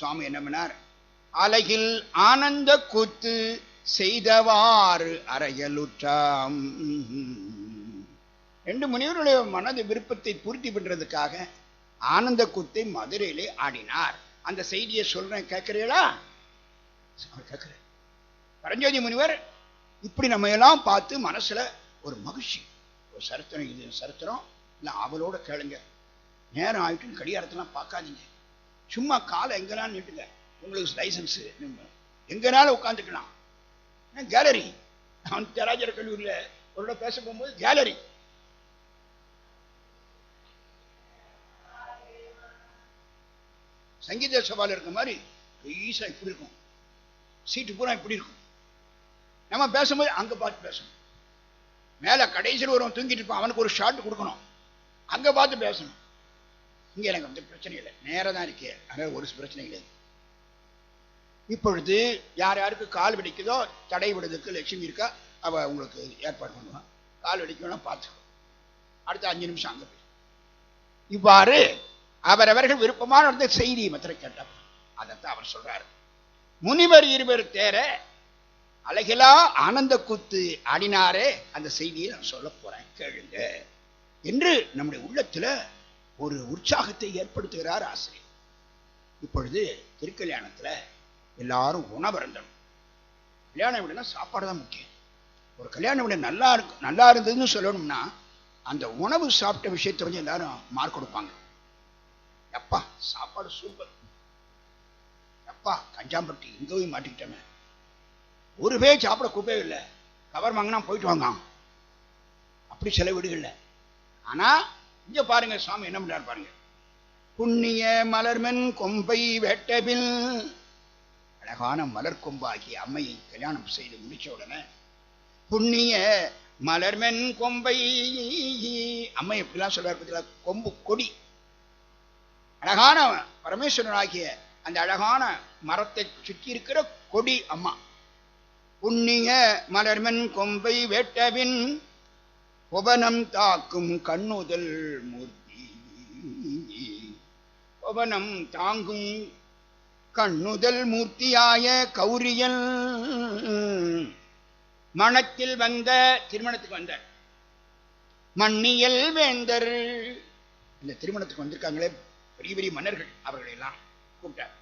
சுவாமி என்ன பண்ணார்? அலகில் ஆனந்த கூத்து செய்தவாறு அறையலுற்றாம். ரெண்டு முனிவருடைய மனது விருப்பத்தை பூர்த்தி பண்றதுக்காக ஆனந்த கூத்தை மதுரையிலே ஆடினார். அந்த செய்தியை சொல்றேன் கேட்கிறீங்களா கேட்கிறேன். பரஞ்சோதி முனிவர் இப்படி நம்ம எல்லாம் பார்த்து மனசுல ஒரு மகிழ்ச்சி ஒரு சரித்திரம் இது சரித்திரம் இல்லை அவளோட கேளுங்க. நேரம் ஆயிட்டுன்னு கடிகாரத்தெல்லாம் பார்க்காதீங்க. சும்மா காலை எங்கனாலும் நீட்டுங்க உங்களுக்கு லைசன்ஸ் எங்கனாலும் உட்காந்துக்கலாம் கேலரி நான் தியாகராஜர் கல்லூரியில் ஒரு இடம் பேச போகும்போது கேலரி சங்கீத சபாவில் இருக்க மாதிரி ஈஸா இப்படி இருக்கும். சீட்டு பூரா இப்படி இருக்கும். நம்ம பேசும்போது அங்க பார்த்து பேசணும். மேல கடைசியில் ஒருவன் தூங்கிட்டு இருப்பான். அவனுக்கு ஒரு ஷாட் கொடுக்கணும். அங்க பார்த்து பேசணும். இங்க எனக்கு வந்து பிரச்சனை இல்லை. நேரம் தான் இருக்கே. அதனால ஒரு பிரச்சனை கிடையாது. இப்பொழுது யார் யாருக்கு கால் வெடிக்குதோ தடை விடுறதுக்கு லட்சுமி இருக்கா? அவ உங்களுக்கு ஏற்பாடு பண்ணுவான் கால் வெடிக்கணும் பார்த்துக்கோ. அடுத்த அஞ்சு நிமிஷம் அங்க போய் இவ்வாறு அவரவர்கள் விருப்பமான வந்து செய்தி மாத்திரம் கேட்டார் அதைத்தான் அவர் சொல்றாரு. முனிவர் இருவர் தேர அழகிலா ஆனந்த கூத்து ஆடினாரே அந்த செய்தியை நான் சொல்ல போறேன். கேளுங்க. என்று நம்முடைய உள்ளத்துல ஒரு உற்சாகத்தை ஏற்படுத்துகிறார் ஆசிரியர். இப்பொழுது திருக்கல்யாணத்தில் எல்லாரும் உணவருந்தணும் கல்யாண வீடுனா சாப்பாடு தான் முக்கியம். ஒரு கல்யாண வீடு நல்லா இருக்கு நல்லா இருந்ததுன்னு சொல்லணும்னா அந்த உணவு சாப்பிட்ட விஷயத்தை வந்து எல்லாரும் மார்க் கொடுப்பாங்க. எப்பா சாப்பாடு சூப்பர் எப்பா கஞ்சாம்பட்டி இங்க போய் மாட்டிக்கிட்டோமே. ஒரு பேர் சாப்பிட கூப்பே இல்லை. கவர் வாங்கினா போயிட்டு வாங்க அப்படி சில வீடுகளில். ஆனா இங்க பாருங்க சுவாமி என்ன பண்றாரு பாருங்க. புண்ணிய மலர்மென் கொம்பை வெட்டபில். அழகான மலர் கொம்பாகி அம்மையை கல்யாணம் செய்து முடிச்ச உடனே புண்ணிய மலர்மென் கொம்பை அம்மை எப்படிலாம் சொல்றாரு பார்த்தீங்களா கொம்பு கொடி. அழகான பரமேஸ்வரனாகிய அந்த அழகான மரத்தை சுற்றி இருக்கிற கொடி அம்மா. புண்ணிய மலர்மென் கொம்பை வேட்டவின் புவனம் தாக்கும் கண்ணுதல் மூர்த்தி. புவனம் தாங்கும் கண்ணுதல் மூர்த்தியாய கௌரியல் மணத்தில் வந்த திருமணத்துக்கு வந்த மண்ணியல் வேந்தர். இந்த திருமணத்துக்கு வந்திருக்காங்களே பெரிய பெரிய மன்னர்கள் அவர்களை எல்லாம் கூப்பிட்டார்.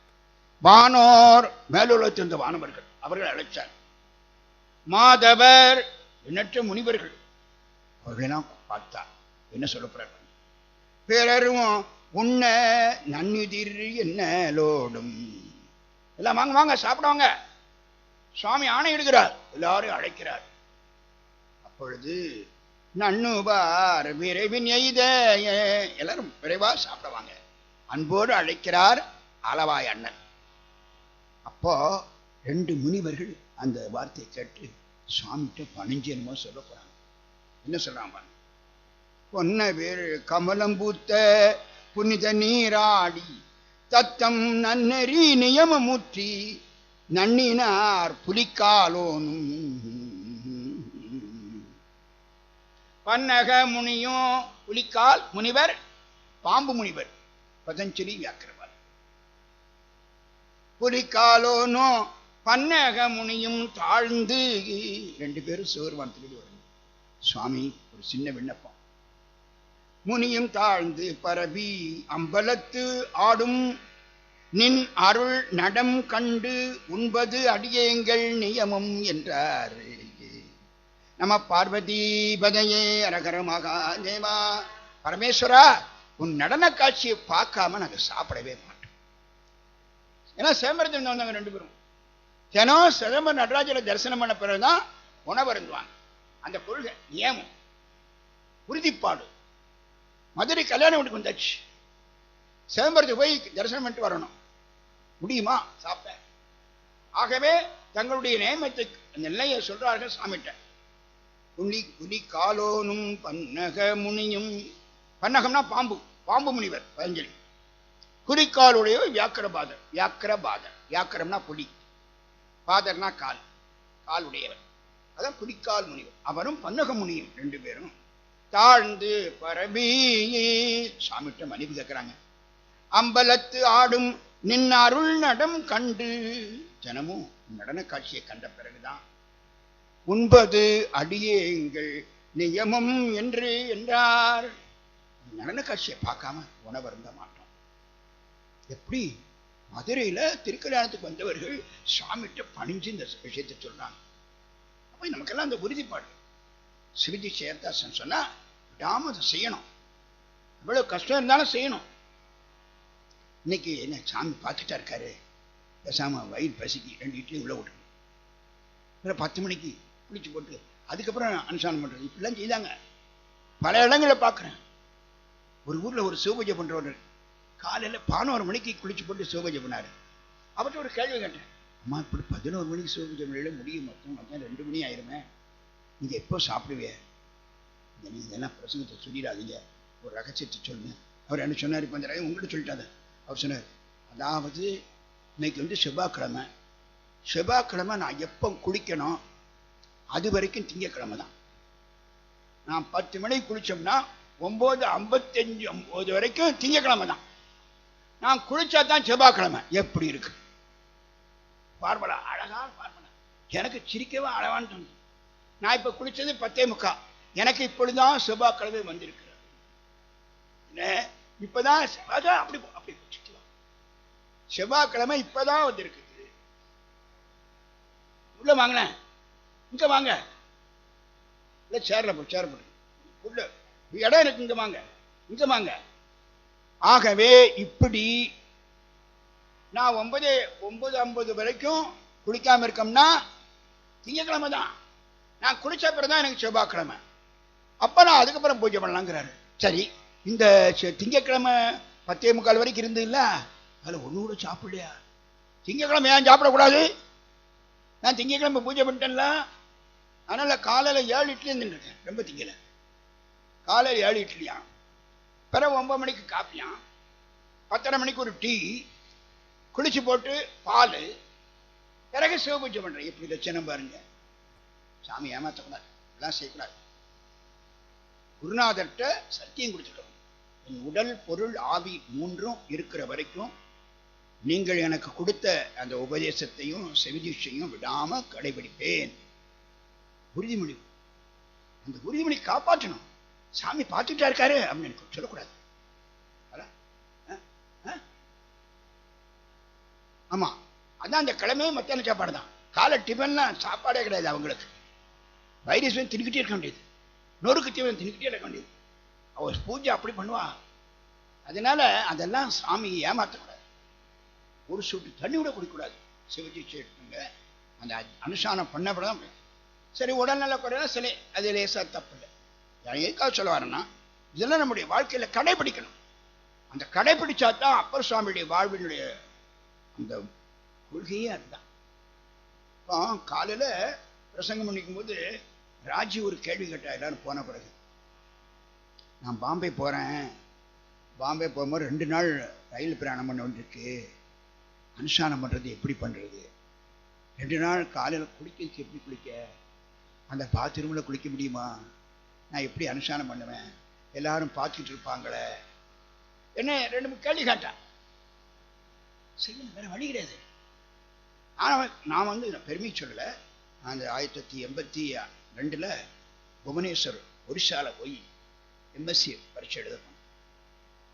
வானோர் மேலுலகத்தில் வானவர்கள் அவர்கள் அழைச்சார். மாதவர் எண்ணற்ற முனிவர்கள். அவர்களெல்லாம் பார்த்தார் என்ன சொல்ல போறார் பிறரும் உண்ண நன்னுதிர் என்னலோடும் எல்லாம் வாங்க வாங்க சாப்பிடுவாங்க சுவாமி ஆணையிடுகிறார் எல்லாரும் அழைக்கிறார். அப்பொழுது நன்னுபார் விரைவின் எய்த எல்லாரும் விரைவா சாப்பிடுவாங்க அன்போடு அழைக்கிறார் அளவாய் அண்ணன். அப்போ ரெண்டு முனிவர்கள் அந்த வார்த்தையை கேட்டு சுவாமிகிட்ட பணிஞ்சு என்னமோ சொல்ல போறாங்க. என்ன சொல்றாங்க பொன்ன வேறு கமலம் பூத்த புனித நீராடி தத்தம் நன்னெறி நியமமுற்றி நன்னினார் புலிக்காலோனும். பன்னக முனியும் புலிக்கால் முனிவர் பாம்பு முனிவர் பதஞ்சலி வியாக்கிரவார் புலிக்காலோனும் பன்னக முனியும் தாழ்ந்து ரெண்டு பேரும் சிவருமான் திருடி சுவாமி ஒரு சின்ன விண்ணப்பம். முனியும் தாழ்ந்து பரவி அம்பலத்து ஆடும் நின் அருள் நடம் கண்டு உண்பது அடியேங்கள் நியமம் என்றார். நம பார்வதி பதையே அரகர மகாதேவா பரமேஸ்வரா உன் நடன காட்சியை பார்க்காம நாங்க சாப்பிடவே மாட்டோம். ஏன்னா சேமரத்தில் வந்தாங்க ரெண்டு பேரும். தினம் சிதம்பரம் நடராஜரை தரிசனம் பண்ண பிறகுதான் உணவருந்துவாங்க. அந்த கொள்கை நியமம் உறுதிப்பாடு. மதுரை கல்யாணம் வீட்டுக்கு வந்தாச்சு. சிதம்பரத்துக்கு போய் தரிசனம் பண்ணிட்டு வரணும். முடியுமா? சாப்பிட்டேன். ஆகவே தங்களுடைய நியமத்தை அந்த நிலையை சொல்றார்கள் சாமிட்ட புலி புலி காலோனும் பன்னக முனியும். பன்னகம்னா பாம்பு பாம்பு முனிவர் பதஞ்சலி. குறிக்காலுடைய வியாக்கரபாதர் வியாக்கரபாதர் வியாக்கரம்னா புலி. பாதர்னா கால் காலுடையவர். அதான் குடிக்கால் முனிவர். அவரும் பன்னக முனியும் ரெண்டு பேரும். தாழ்ந்து பரபி சாமிட்ட மன்னிப்பு கேட்கிறாங்க. அம்பலத்து ஆடும் நின் அருள் நடம் கண்டு ஜனமும் நடன காட்சியை கண்ட பிறகுதான். உண்பது அடியேங்கள் நியமம் என்று என்றார். நடன காட்சியை பார்க்காம உணவு இருந்த மாட்டோம். எப்படி? மதுரையில திருக்கல்யாணத்துக்கு வந்தவர்கள் சாமிகிட்ட பணிஞ்சு இந்த விஷயத்தை சொல்றாங்க. போய் நமக்கெல்லாம் அந்த உறுதிப்பாடு. சிவிஜி சேர்த்தாசன் சொன்னா விடாமல் அதை செய்யணும். எவ்வளவு கஷ்டம் இருந்தாலும் செய்யணும். இன்னைக்கு என்ன சாமி பார்த்துட்டா இருக்காரு. பேசாம வயிறு பசிக்கு ரெண்டு இட்லியும் உள்ள விட்டுருணும் அப்புறம் பத்து மணிக்கு குளிச்சு போட்டு அதுக்கப்புறம் அனுஷ்டானம் பண்ணுறது இப்படிலாம் செய்தாங்க. பல இடங்களில் பார்க்குறேன். ஒரு ஊர்ல ஒரு சிவபூஜை பண்ணுறவர் காலையில பதினோரு மணிக்கு குளிச்சு போட்டு சிவபூஜை பண்ணாரு. அவர்கிட்ட ஒரு கேள்வி கேட்டேன். அம்மா இப்படி பதினோரு மணிக்கு சிவபூஜை பண்ணல முடியும் மொத்தம். மத்தியானம் ரெண்டு மணி ஆயிருமே. நீங்க எப்போ சாப்பிடுவேன் இந்த நீங்க இதெல்லாம் பிரசங்கத்தை சொல்லிடாதீங்க. ஒரு ரகசியத்தை சொன்னேன் அவர் என்ன சொன்னார் இப்போ அந்த ரகம் உங்கள்கிட்ட சொல்லிட்டாரு. அவர் சொன்னார் அதாவது இன்னைக்கு வந்து செவ்வாய்க்கிழமை. செவ்வாய்க்கிழமை நான் எப்போ குளிக்கணும்? அது வரைக்கும் திங்கக்கிழமை தான். நான் பத்து மணிக்கு குளிச்சோம்னா ஒம்பது ஐம்பத்தஞ்சு ஒம்பது வரைக்கும் திங்கக்கிழமை தான். நான் குளித்தா தான் செவ்வாய்க்கிழமை. எப்படி இருக்கு? பார்வலா அழகா பார்வலா. எனக்கு சிரிக்கவே அழகான்னு தோணுது நான் இப்ப குளிச்சது பத்தே முக்கா. எனக்கு இப்பொழுதுதான் செவ்வாய்க்கிழமை வந்திருக்கிறது. என்ன? அதான் அப்படி அப்படி குளிச்சுக்கலாம் செவ்வாய்க்கிழமை இப்பதான் வந்திருக்குது. உள்ள வாங்கினேன் இங்க வாங்க. இல்லை சேர்ல போ சேர போட்டு உள்ள. இடம் எனக்கு இங்க வாங்க. இங்க வாங்க. ஆகவே இப்படி நான் ஒன்பது ஒன்பது ஐம்பது வரைக்கும் குளிக்காமல் இருக்கோம்னா திங்கக்கிழமை தான். நான் குளிச்ச பிறந்தான் தான் எனக்கு செவ்வாய்க்கிழமை. அப்போ நான் அதுக்கப்புறம் பூஜை பண்ணலாங்கிறாரு. சரி இந்த செ- திங்கட்கிழமை பத்தே முக்கால் வரைக்கும் இருந்து இல்லை அதில் ஒன்று கூட சாப்பிடலையா? திங்கக்கிழமை ஏன் சாப்பிடக்கூடாது? நான் திங்கக்கிழமை பூஜை பண்ணிட்டேன்ல. அதனால் காலையில் ஏழு இட்லி இருந்துருக்கேன் ரொம்ப திங்கல. காலையில் ஏழு இட்லியா பிறகு ஒன்பது மணிக்கு காப்பியாம். பத்தரை மணிக்கு ஒரு டீ. குளிச்சு போட்டு பால் பிறகு சிவபூஜை பண்றேன் எப்படி லட்சணம் பாருங்க. சாமி ஏமாற்றக்கூடாது எல்லாம் செய்யக்கூடாது. குருநாதர்கிட்ட சத்தியம் கொடுத்துட்டோம். என் உடல் பொருள் ஆவி மூன்றும் இருக்கிற வரைக்கும் நீங்கள் எனக்கு கொடுத்த அந்த உபதேசத்தையும் செவிதிஷையும் விடாம கடைபிடிப்பேன். உறுதிமொழி. அந்த உறுதிமொழி காப்பாற்றணும். சாமி பார்த்துட்டா இருக்காரு அப்படின்னு எனக்கு சொல்லக்கூடாது. ஆமாம் அதான் அந்த கிழமையே மத்தியான சாப்பாடு தான் காலை டிஃபன்லாம் சாப்பாடே கிடையாது அவங்களுக்கு. வைரஸ் வந்து தின்னுக்கிட்டே இருக்க வேண்டியது. நொறுக்கு தீவனம் தின்னுக்கிட்டே இருக்க வேண்டியது. அவர் பூஜை அப்படி பண்ணுவா. அதனால அதெல்லாம் சாமி ஏமாற்றக்கூடாது ஒரு சொட்டு தண்ணி கூட குடிக்கக்கூடாது. சிவஜி சேட்டுங்க. அந்த அனுஷ்டானம் பண்ணப்படாம சரி உடல்நல குறையா சிலை அது லேசாக தப்பு இல்லை நான் எதுக்காக சொல்ல வரேன்னா இதெல்லாம் நம்முடைய வாழ்க்கையில் கடைபிடிக்கணும். அந்த கடைபிடிச்சா தான் அப்பர் சுவாமியுடைய வாழ்வினுடைய இந்த கொள்கையே அதுதான். இப்போ காலையில் பிரசங்கம் பண்ணிக்கும்போது ராஜி ஒரு கேள்வி கேட்டா எல்லாரும் போன பிறகு நான் பாம்பே போறேன். பாம்பே போகும்போது ரெண்டு நாள் ரயில் பிரயாணம் பண்ண வேண்டியிருக்கு. அனுஷ்டானம் பண்றது எப்படி பண்ணுறது ரெண்டு நாள் காலையில் குளிக்கிறதுக்கு எப்படி குளிக்க? அந்த பாத்ரூமில் குளிக்க முடியுமா? நான் எப்படி அனுஷ்டானம் பண்ணுவேன்? எல்லாரும் பார்த்துக்கிட்டு இருப்பாங்களே. என்ன ரெண்டு மூணு கேள்வி கேட்டேன் செய்யணும் வேறு வழி கிடையாது. ஆனால் நான் வந்து பெருமை சொல்லலை. அந்த ஆயிரத்தி தொள்ளாயிரத்தி எண்பத்தி ரெண்டில் புவனேஸ்வர் ஒரிசால போய் எம்எஸ்சி பரீட்சை எழுத போனேன்.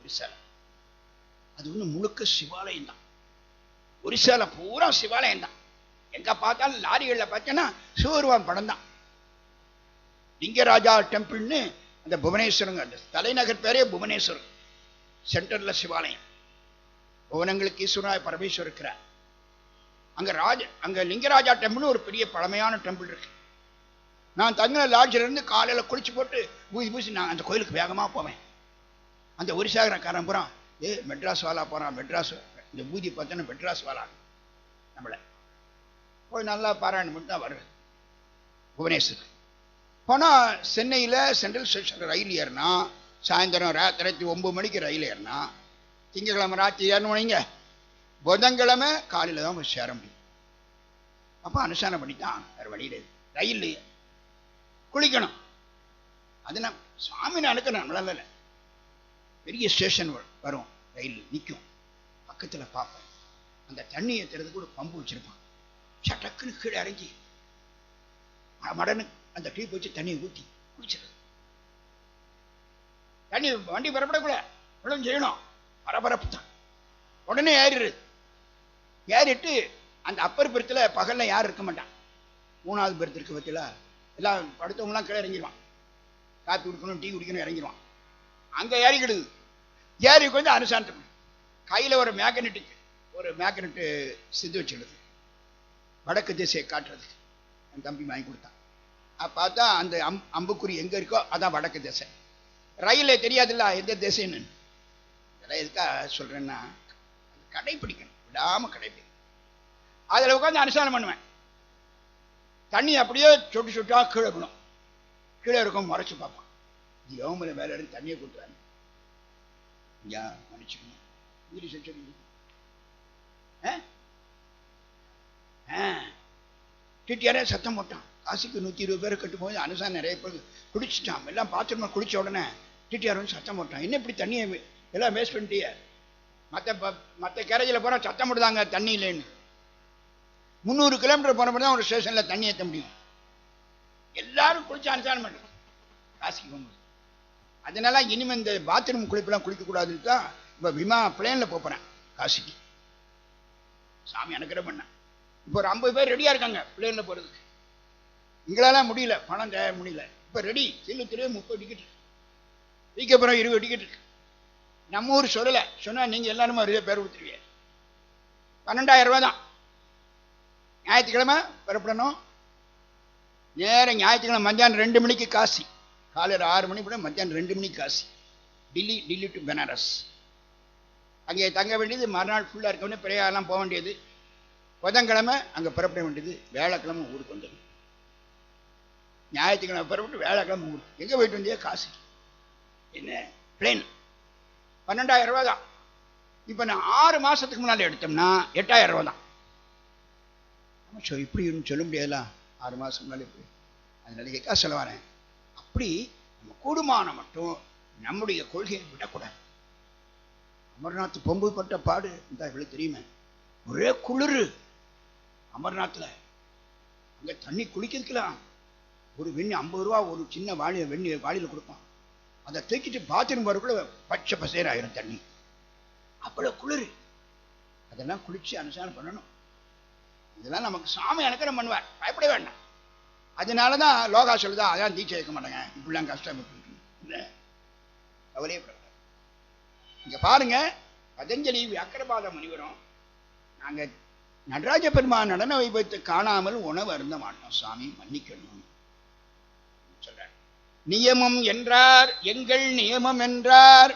ஒரிசாவில் அது ஒன்று முழுக்க சிவாலயம் தான். ஒரிசால பூரா சிவாலயம் தான். எங்க பார்த்தாலும் லாரிகளில் பார்த்தேன்னா சிவருவான் படம் தான். லிங்கராஜா டெம்பிள்னு அந்த புவனேஸ்வரங்க அந்த தலைநகர் பேரே புவனேஸ்வரர் சென்டர்ல சிவாலயம். புவனங்களுக்கு ஈஸ்வராய் பரமேஸ்வர் இருக்கிறார். அங்க ராஜ அங்க லிங்கராஜா டெம்பிள்னு ஒரு பெரிய பழமையான டெம்பிள் இருக்கு. நான் தங்கின லாட்ஜில் இருந்து காலையில குளிச்சு போட்டு பூசி பூசி நான் அந்த கோயிலுக்கு வேகமா போவேன். அந்த ஒரிசாகரக்காரன் புறம் ஏ மெட்ராஸ் வாலா போறான் மெட்ராஸ் இந்த பூதி பார்த்தோன்னா மெட்ராஸ் வாலா நம்மளை. போய் நல்லா பாராயணம் பண்ணி தான் வருவேன். புவனேஸ்வர் போனால் சென்னையில் சென்ட்ரல் ஸ்டேஷன் ரயில் ஏறினா சாயந்தரம் ராத்திரி ஒம்பது மணிக்கு ரயில் ஏறினா திங்கக்கிழமை ராத்திரி ஏறணும் வைங்க புதன்கிழமை காலையில் தான் போய் சேர முடியும். அப்போ அனுஷ்டானம் பண்ணித்தான் வேறு வழியில் ரயில் குளிக்கணும். அது நான் சுவாமி அனுக்கணும் நம்மளால இல்லை. பெரிய ஸ்டேஷன் வரும். ரயில் நிற்கும் பக்கத்தில் பார்ப்பேன். அந்த தண்ணி ஏற்றுறதுக்கு ஒரு பம்பு வச்சுருப்பான். சட்டக்குன்னு கீழே இறங்கி மடனு அந்த டீப் வச்சு தண்ணியை ஊற்றி குடிச்சிருது தண்ணி வண்டி பரப்படக்கூடாது இவ்வளவு செய்யணும். பரபரப்பு தான் உடனே ஏறிடுது ஏறிட்டு அந்த அப்பர் பெருத்தில் பகலில் யாரும் இருக்க மாட்டான். மூணாவது பெருத்து இருக்க பற்றியில் எல்லாம் படுத்தவங்களாம் கீழே இறங்கிடுவான் காப்பி குடிக்கணும் டீ குடிக்கணும் இறங்கிடுவான் அங்கே ஏறிக்கிடுது ஏறி கொஞ்சம் அனுசாந்தம் கையில் ஒரு மேக்னெட்டு ஒரு மேக்னெட்டு சிந்து வச்சுடுது வடக்கு திசையை காட்டுறதுக்கு என் தம்பி வாங்கி கொடுத்தான். பார்த்தா அந்த அம் அம்புக்குறி எங்கே இருக்கோ அதான் வடக்கு திசை. ரயிலே தெரியாதுல்ல எந்த திசைன்னு. இதெல்லாம் எதுக்காக சொல்கிறேன்னா கடைப்பிடிக்கணும். விடாமல் கடைப்பிடிக்கணும். அதில் உட்காந்து அனுசாரம் பண்ணுவேன். தண்ணி அப்படியே சொட்டு சொட்டா கீழே இருக்கணும். கீழே இருக்கும் முறைச்சு பார்ப்பான். இது யோமல மேலே இருந்து தண்ணியை கொடுத்துறாங்க ஐயா மன்னிச்சுக்கணும் இங்கிலீஷ் சொல்லி டிட்டியாரே சத்தம் போட்டான். காசுக்கு நூற்றி இருபது பேர் கட்டும்போது அனுசாரம் நிறைய பேர் குடிச்சிட்டான். எல்லாம் பாத்ரூமில் குடிச்ச உடனே டிடிஆர் வந்து சத்தம் போட்டான். என்ன இப்படி தண்ணியை எல்லாம் வேஸ்ட் பண்ணிட்டிய. மற்ற மற்ற கேரேஜில் போனால் சத்தம் போடுதாங்க தண்ணி இல்லைன்னு. முந்நூறு கிலோமீட்டர் போன தான் ஒரு ஸ்டேஷனில் தண்ணி ஏற்ற முடியும். எல்லாரும் குளிச்சு அனுசாரம் பண்ணுறோம் காசிக்கு போகும்போது. அதனால இனிமேல் இந்த பாத்ரூம் குளிப்பெல்லாம் குளிக்கக்கூடாதுன்னு தான் இப்போ விமா பிளேனில் போகிறேன் காசிக்கு. சாமி அனுக்கிற பண்ணேன். இப்போ ஒரு ஐம்பது பேர் ரெடியாக இருக்காங்க பிளேனில் போகிறதுக்கு எங்களாலாம் முடியல பணம் தேவை முடியல. இப்போ ரெடி சில்லு திரு முப்பது டிக்கெட் வீக்கப்புறம் இருபது டிக்கெட் இருக்கு. நம்ம ஊர் சொல்லலை. சொன்னால் நீங்கள் எல்லாருமே அறுபது பேர் கொடுத்துருவீங்க. பன்னெண்டாயிரம் ரூபா தான். ஞாயிற்றுக்கிழமை புறப்படணும். நேரம் ஞாயிற்றுக்கிழமை மத்தியானம் ரெண்டு மணிக்கு காசி. காலையில் ஆறு மணி கூட மத்தியானம் ரெண்டு மணிக்கு காசி. டில்லி டில்லி டு பெனாரஸ் அங்கே தங்க வேண்டியது மறுநாள் ஃபுல்லாக இருக்க வேண்டிய பிறையாலாம் போக வேண்டியது. புதன்கிழமை அங்கே புறப்பட வேண்டியது வேலைக்கிழமை ஊருக்கு வந்துடும் ஞாயிற்றுக்கிழமை புறப்பட்டு வேலைக்கிழமை ஊருக்கு. எங்கே போயிட்டு வந்தியா காசி. என்ன? பிளேன் பன்னெண்டாயிரம் ரூபா தான். இப்போ நான் ஆறு மாதத்துக்கு முன்னால் எடுத்தோம்னா எட்டாயிரம் ரூபா தான். ஸோ இப்படி சொல்ல முடியாதுல. ஆறு மாதம் முன்னால் இப்படி. அதனால எக்கா சொல்ல வரேன்? அப்படி நம்ம கூடுமானம் மட்டும் நம்முடைய கொள்கையை விடக்கூடாது. அமர்நாத் பொம்பு பட்ட பாடு இந்த இவ்வளோ தெரியுமே? ஒரே குளிர். அமர்நாத்தில் அங்கே தண்ணி குளிக்கிறதுக்கலாம் ஒரு வெண்ணி ஐம்பது ரூபா ஒரு சின்ன வாழி வெண்ணி வாளியில் கொடுப்பான். அதை தூக்கிட்டு பாத்ரூம் வரக்குள்ள பச்சை பசேர் ஆயிரும் தண்ணி. அவ்வளோ குளிர். அதெல்லாம் குளிச்சு அனுசாரம் பண்ணணும். இதெல்லாம் நமக்கு சாமி அனுக்கிறம் பண்ணுவார். பயப்பட வேண்டாம். அதனால தான் லோகா சொல்லுதா அதான் தீட்சை வைக்க மாட்டேங்க. இப்படிலாம் கஷ்டம் இல்லை. கவலையப்படாது இங்கே பாருங்க பதஞ்சலி வியாக்கரபாத முனிவரும் நாங்கள் நடராஜ பெருமான் நடன வைபத்தை காணாமல் உணவு அருந்த மாட்டோம். சாமி மன்னிக்கணும். நியமம் என்றார் எங்கள் நியமம் என்றார்.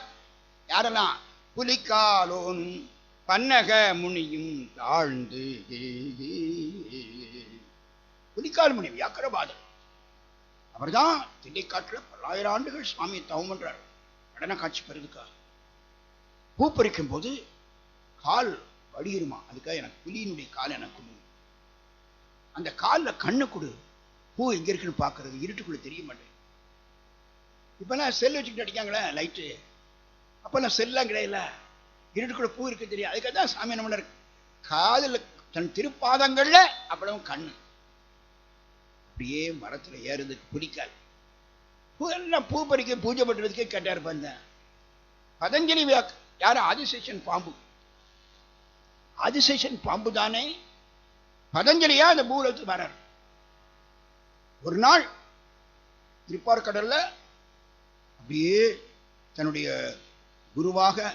யாரெல்லாம்? புலிக்காலோன் பன்னக முனியும் தாழ்ந்து புலிக்கால் முனி வியாக்கரபாதர் அவர்தான் திண்டைக்காட்டில் பல்லாயிரம் ஆண்டுகள் சுவாமியை தவம் பண்றார். நடன காட்சி பெறுதுக்காக பூ பறிக்கும் போது கால் வடியிருமா அதுக்காக எனக்கு புலியினுடைய கால் எனக்கு அந்த காலில் கண்ணு கொடு. பூ எங்கே இருக்குன்னு பார்க்கறது இருட்டுக்குள்ள தெரிய மாட்டேன் இப்பெல்லாம் செல் வச்சுக்கிட்டு அடிக்காங்களே லைட்டு அப்பெல்லாம் செல்லாம் கிடையாது இருட்டுக்குள்ள பூ இருக்கு தெரியும். அதுக்காக தான் சாமி என்ன காதில் தன் திருப்பாதங்கள்ல அவ்வளவு கண்ணு. அப்படியே மரத்துல ஏறுறதுக்கு பிடிக்காது பூ எல்லாம் பூ பறிக்க பூஜை பண்றதுக்கே கேட்டார் வந்தேன் பதஞ்சலி வியாக் யார்? ஆதிசேஷன் பாம்பு. ஆதிசேஷன் பாம்பு தானே பதஞ்சலியா? அந்த பூலத்துக்கு வரார். ஒரு நாள் திருப்பார் திருப்பார்கடல்ல அப்படியே தன்னுடைய குருவாக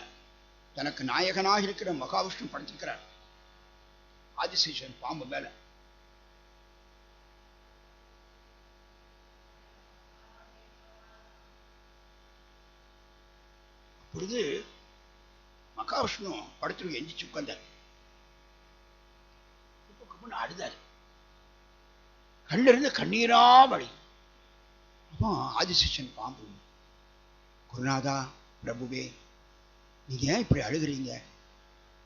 தனக்கு நாயகனாக இருக்கிற மகாவிஷ்ணு படைச்சிருக்கிறார். ஆதிசேஷன் பாம்பு மேல. அப்பொழுது மகாவிஷ்ணு படத்தில் எஞ்சிச்சு உட்கார்ந்தார். அழுதார் கண்ணில் கண்ணீரா வழி. அப்போ ஆதிசேஷன் பாம்பு குருநாதா பிரபுவே நீங்கள் ஏன் இப்படி அழுகிறீங்க?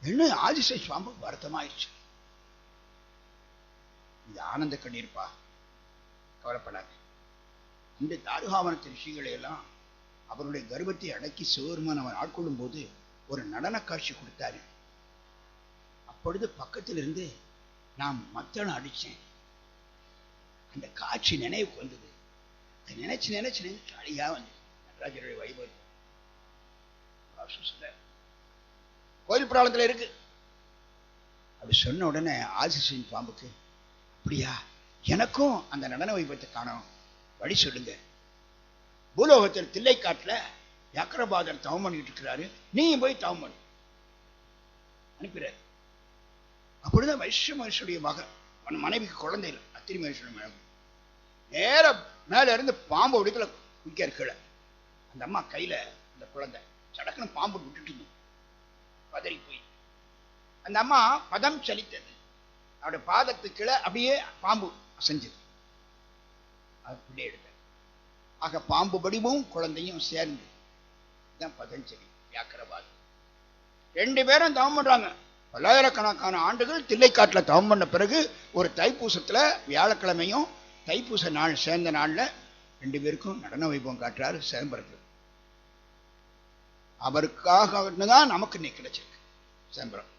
என்ன ஆதிசை சுவாமி வருத்தமாயிடுச்சு. இது ஆனந்த கண்ணீர்ப்பா கவலைப்படாது. இந்த தாருகாவனத்து ரிஷிகளை எல்லாம் அவருடைய கர்வத்தை அடக்கி சிவருமான் அவர் ஆட்கொள்ளும் போது ஒரு நடன காட்சி கொடுத்தாரு. அப்பொழுது பக்கத்திலிருந்து நான் மத்தனை அடிச்சேன். அந்த காட்சி நினைவுக்கு வந்தது. அதை நினைச்சு நினைச்சு நினைச்சு அழியா வந்து நடராஜருடைய வைபவம் கோயில் புராணத்துல இருக்கு. அப்படி சொன்ன உடனே ஆசிசின் பாம்புக்கு அப்படியா? எனக்கும் அந்த நடன வைபவத்தை காணும். வழி சொல்லுங்க. பூலோகத்தில் தில்லைக்காட்டுல யக்கரபாதர் தவம் பண்ணிட்டு இருக்கிறாரு. நீயும் போய் தவம் பண்ணு. அனுப்பிறாரு அப்பொழுதுதான் வைஷ்ய மனுஷனுடைய மகன். அவன் மனைவிக்கு குழந்தை இல்லை. அத்திரி மனுஷனுடைய மகன். நேர மேல இருந்து பாம்பு உடைக்கல குடிக்க கீழே. அந்த அம்மா கையில அந்த குழந்தை. சடக்குன்னு பாம்பு விட்டுட்டு இருந்தோம் பதறி போய். அந்த அம்மா பதம் சலித்தது. அவருடைய பாதத்து கீழே அப்படியே பாம்பு அசைஞ்சது. அப்படியே எடுத்த ஆக பாம்பு வடிவும் குழந்தையும் சேர்ந்து தான் பதஞ்சலி வியாக்கரவாதி. ரெண்டு பேரும் தவம் பண்றாங்க. பல்லாயிரக்கணக்கான ஆண்டுகள் தில்லைக்காட்டுல தவம் பண்ண பிறகு ஒரு தைப்பூசத்துல வியாழக்கிழமையும் தைப்பூச நாள் சேர்ந்த நாள்ல ரெண்டு பேருக்கும் நடன வைபவம் காட்டுறாரு சிதம்பரத்தில். அவருக்காக தான் நமக்கு இன்னைக்கு கிடைச்சிருக்கு. சிதம்பரம்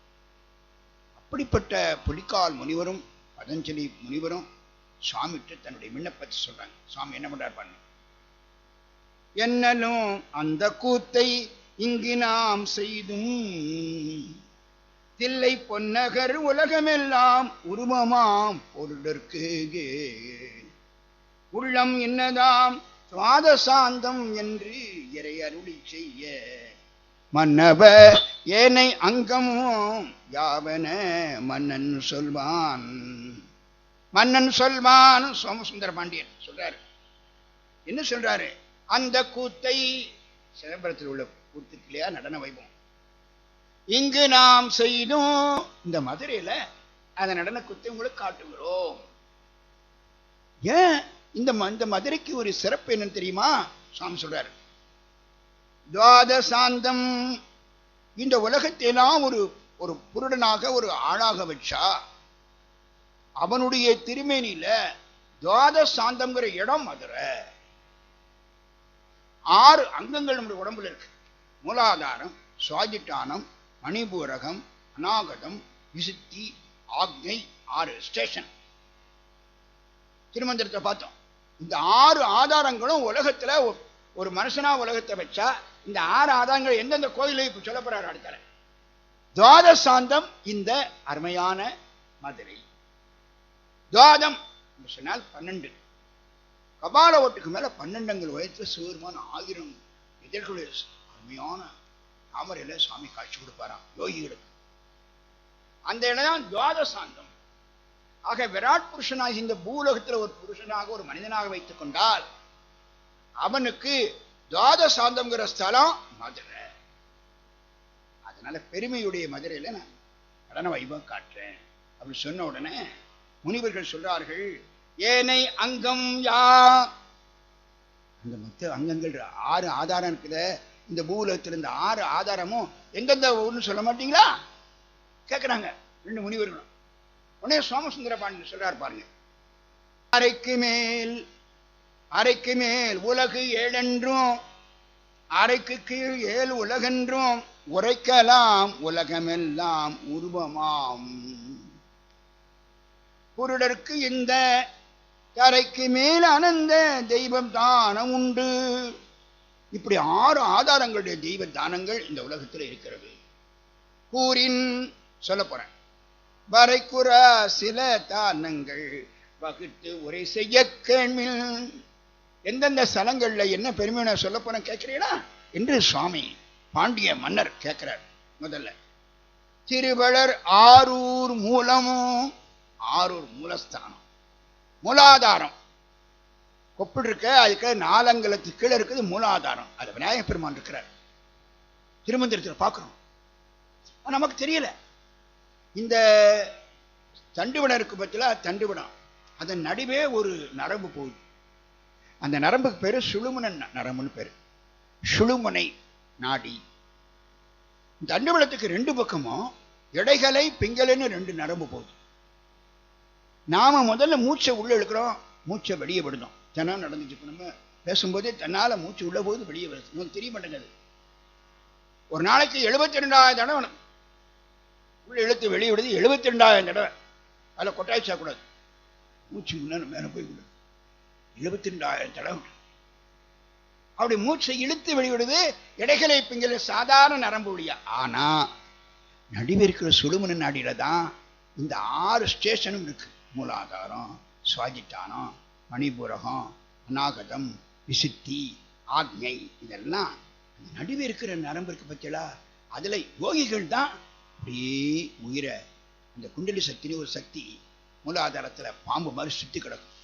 அப்படிப்பட்ட புலிக்கால் முனிவரும் பதஞ்சலி முனிவரும் சுவாமிட்டு தன்னுடைய விண்ணப்பத்தை சொல்றாங்க. சுவாமி என்ன பண்றார் பண்ணு என்னலும் அந்த கூத்தை இங்கு நாம் செய்தும். தில்லை பொன்னகர் உலகமெல்லாம் உருவமாம் பொருளற்கு உள்ளம் என்னதாம் சுவாத சாந்தம் என்று இறை அருளி செய்ய. மன்னவ ஏனை அங்கமும் யாவன மன்னன் சொல்வான். மன்னன் சொல்வான் சோமசுந்தர பாண்டியன் சொல்றாரு. என்ன சொல்றாரு? அந்த கூத்தை சிதம்பரத்தில் உள்ள கூத்துக்கு இல்லையா நடன வைபவம். இங்கு நாம் செய்தும் இந்த மதுரையில அந்த நடன கூத்தை உங்களுக்கு காட்டுகிறோம். ஏன்? இந்த ம- இந்த மதுரைக்கு ஒரு சிறப்பு என்னன்னு தெரியுமா? சுவாமி சொல்றாரு. துவாத சாந்தம் இந்த உலகத்தையெல்லாம் ஒரு ஒரு புருடனாக ஒரு ஆளாக வச்சா அவனுடைய திருமேனியில துவாத சாந்தம்ங்கிற இடம் மதுரை. ஆறு அங்கங்கள் நம்முடைய உடம்புல இருக்கு. மூலாதாரம் சுவாதிட்டானம் மணிபூரகம் அநாகதம் விசுத்தி ஆக்ஞை ஆறு ஸ்டேஷன். திருமந்திரத்தை பார்த்தோம். இந்த ஆறு ஆதாரங்களும் உலகத்துல ஒரு மனுஷனா உலகத்தை வச்சா இந்த ஆறு ஆதாரங்கள் எந்தெந்த கோயிலை இப்ப சொல்ல போறார் அடுத்த துவாத சாந்தம் இந்த அருமையான மதுரை. துவாதம் சொன்னால் பன்னெண்டு. கபால ஓட்டுக்கு மேல பன்னெண்டுங்கள் வயத்துல சிவருமான ஆயிரம் எதிர்களுடைய அருமையான தாமரையில சாமி காட்சி கொடுப்பாராம். யோகிகளுக்கு. அந்த இடம் தான் துவாத சாந்தம் ஆக விராட் புருஷனாக இந்த பூலோகத்தில் ஒரு புருஷனாக ஒரு மனிதனாக வைத்துக் கொண்டால் அவனுக்கு துவாத சாந்தம்ங்கிற ஸ்தலம் மதுரை. அதனால பெருமையுடைய மதுரையில் நான் நடன வைபம் காட்டுறேன் அப்படின்னு சொன்ன உடனே முனிவர்கள் சொல்றார்கள் ஏனை அங்கம் யா? அந்த மொத்த அங்கங்கள் ஆறு ஆதாரம் இருக்குதே. இந்த பூலகத்தில் இந்த ஆறு ஆதாரமும் எங்கெந்த ஊர்னு சொல்ல மாட்டீங்களா? கேட்குறாங்க ரெண்டு முனிவர்களும். உடனே சோமசுந்தர பாண்டியன் சொல்றாரு பாருங்க அறைக்கு மேல் அறைக்கு மேல் உலகு ஏழென்றும் அறைக்கு கீழ் ஏழு உலகென்றும் உரைக்கலாம் உலகமெல்லாம் உருவமாம். குருடருக்கு இந்த தரைக்கு மேல் அனந்த தெய்வம் தானம் உண்டு. இப்படி ஆறு ஆதாரங்களுடைய தெய்வ தானங்கள் இந்த உலகத்தில் இருக்கிறது. கூறின் சொல்ல போறேன். வரைக்குற சில தானங்கள் வகுத்து உரை செய்ய கேள்வி எந்தெந்த ஸ்தலங்கள்ல என்ன பெருமை நான் சொல்ல போறேன் கேட்கிறீங்களா? என்று சுவாமி பாண்டிய மன்னர் கேட்கிறார் முதல்ல. திருவளர் ஆரூர் மூலமும் ஆரூர் மூலஸ்தானம். மூலாதாரம். கொப்பிடு இருக்க அதுக்கு நாலங்கலத்துக்கு கீழே இருக்குது மூலாதாரம். அது விநாயக பெருமான் இருக்கிறார். திருமந்திரத்தில் பார்க்குறோம். ஆனா, நமக்கு தெரியல. இந்த தண்டுவனம் இருக்கு பத்தில தண்டுவனம். அதன் நடுவே ஒரு நரம்பு போகுது. அந்த நரம்புக்கு பேரு சுழுமுனன் நரம்புன்னு பேரு. சுழுமுனை நாடி. இந்த அண்டுவளத்துக்கு ரெண்டு பக்கமும் இடைகளை பிங்கலைன்னு ரெண்டு நரம்பு போகுது. நாம முதல்ல மூச்சை உள்ள இழுக்கிறோம் மூச்சை வெளியே விடுதோம் தினம் நடந்துச்சு இப்ப நம்ம பேசும்போதே தன்னால் மூச்சு உள்ள போது வெளியே வருது. உங்களுக்கு தெரிய மாட்டேங்குது. ஒரு நாளைக்கு எழுபத்தி ரெண்டாயிரம் தடவை உள்ள இழுத்து வெளியே விடுது எழுபத்தி ரெண்டாயிரம் தடவை. அதில் கொட்டாய்ச்சா கூடாது மூச்சு முன்னாடி மேலே போய் விடுது எழுபத்தி ரெண்டாயிரம் தடவை அப்படி மூச்சை இழுத்து வெளிவிடுது இடைகளை பிங்கல சாதாரண நரம்பு வழியா. ஆனா நடுவே இருக்கிற சுழுமன நாடியில தான் இந்த ஆறு ஸ்டேஷனும் இருக்கு. மூலாதாரம் சுவாதிட்டானம் மணிபுரகம் அநாகதம் விசுத்தி ஆக்ஞை இதெல்லாம் நடுவே இருக்கிற நரம்பு இருக்கு பத்தியலா? அதுல யோகிகள் தான் அப்படியே உயிரை அந்த குண்டலி சக்தின்னு ஒரு சக்தி மூலாதாரத்துல பாம்பு மாதிரி சுத்தி கிடக்கும்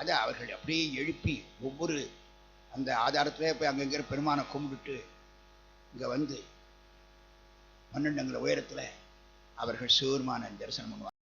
அதை அவர்கள் அப்படியே எழுப்பி ஒவ்வொரு அந்த ஆதாரத்திலே போய் அங்கங்கிற பெருமானை கும்பிட்டு இங்க வந்து பன்னெண்டுங்கிற உயரத்துல அவர்கள் சிவருமான தரிசனம் பண்ணுவாங்க.